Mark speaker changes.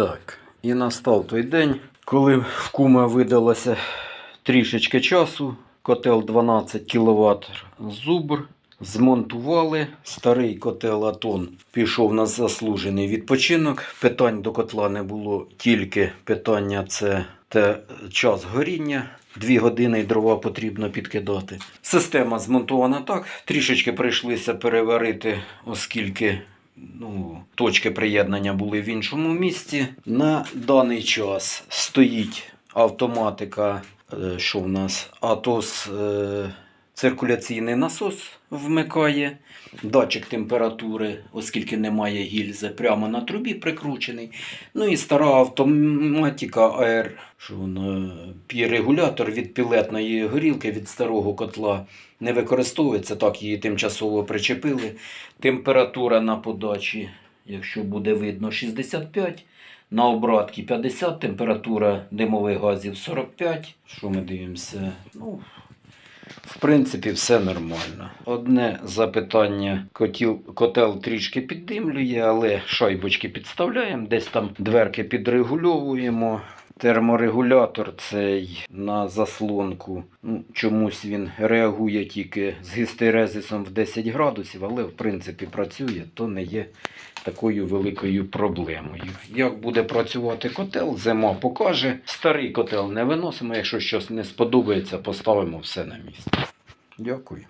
Speaker 1: Так, і настав той день, коли в кума видалося трішечки часу, котел 12 кВт зубр. Змонтували старий котел Атон. Пішов на заслужений відпочинок. Питань до котла не було, тільки питання це те час горіння. Дві години і дрова потрібно підкидати. Система змонтована так. Трішечки прийшлося переварити, оскільки ну, точки приєднання були в іншому місці. На даний час стоїть автоматика, е, що в нас Атос циркуляційний насос вмикає, датчик температури, оскільки немає гільзи, прямо на трубі прикручений. Ну і стара автоматика AR, що воно пі-регулятор від пілетної горілки від старого котла не використовується, так її тимчасово причепили. Температура на подачі, якщо буде видно, 65. На обратці 50, температура димових газів 45. Що ми дивимося? Ну, в принципі, все нормально. Одне запитання: котіл, котел трішки піддимлює, але шайбочки підставляємо, десь там дверки підрегульовуємо. Терморегулятор цей на заслонку. Ну, чомусь він реагує тільки з гістерезисом в 10 градусів, але в принципі працює, то не є такою великою проблемою. Як буде працювати котел, зима покаже. Старий котел не виносимо. Якщо щось не сподобається, поставимо все на місце. Дякую.